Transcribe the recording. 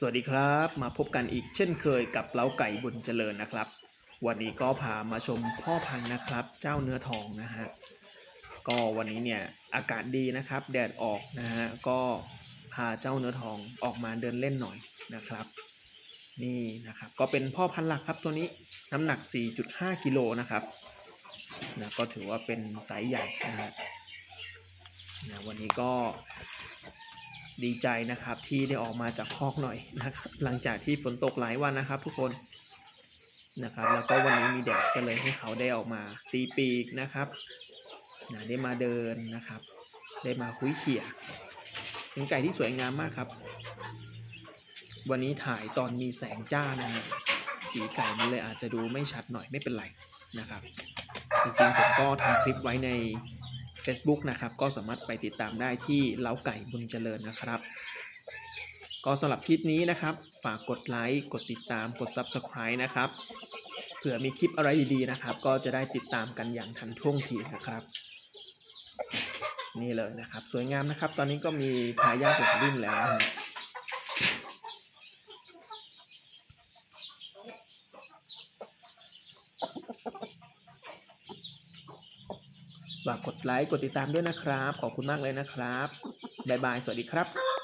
สวัสดีครับมาพบกันอีกเช่นเคยกับเล้าไก่บุญเจริญนะครับ วันนี้ก็พามาชมพ่อพันธุ์นะครับ เจ้าเนื้อทองนะฮะก็วันนี้เนี่ยอากาศดีนะครับ แดดออกนะฮะก็พาเจ้าเนื้อทองออกมาเดินเล่นหน่อยนะครับ นี่นะครับก็เป็นพ่อพันธุ์หลักครับตัวนี้น้ำหนัก 4.5 กิโลนะครับนะก็ถือว่าเป็นไซส์ใหญ่นะฮะนะวันนี้ก็ ดีใจนะครับที่ได้ออกมาจากคอกหน่อยนะครับหลังจากที่ฝนตกหลายวันนะครับทุกคนนะครับแล้วก็วันนี้มีแดดก็เลยให้เขาได้ออกมาตีปีกนะครับนะได้มาเดินนะครับ ได้มาคุยเขี่ยเป็นไก่ที่สวยงามมากครับ วันนี้ถ่ายตอนมีแสงจ้านะฮะสีไก่มันเลยอาจจะดูไม่ชัดหน่อยไม่เป็นไรนะครับ จริงๆผมก็ทำคลิปไว้ใน Facebook นะครับ ก็สามารถไปติดตามได้ที่เล้าไก่บุญเจริญนะครับ ก็สำหรับคลิปนี้นะครับ ฝากกดไลค์ กดติดตาม กด Subscribe นะครับ เผื่อมีคลิปอะไรดีๆนะครับ ก็จะได้ติดตามกันอย่างทันท่วงทีนะครับ นี่เลยนะครับ สวยงามนะครับ ตอนนี้ก็มีทายาทหลายรุ่นแล้วนะ ฝากกดไลค์ กดติดตามด้วยนะครับ ขอบคุณมากเลยนะครับ บ๊ายบาย สวัสดีครับ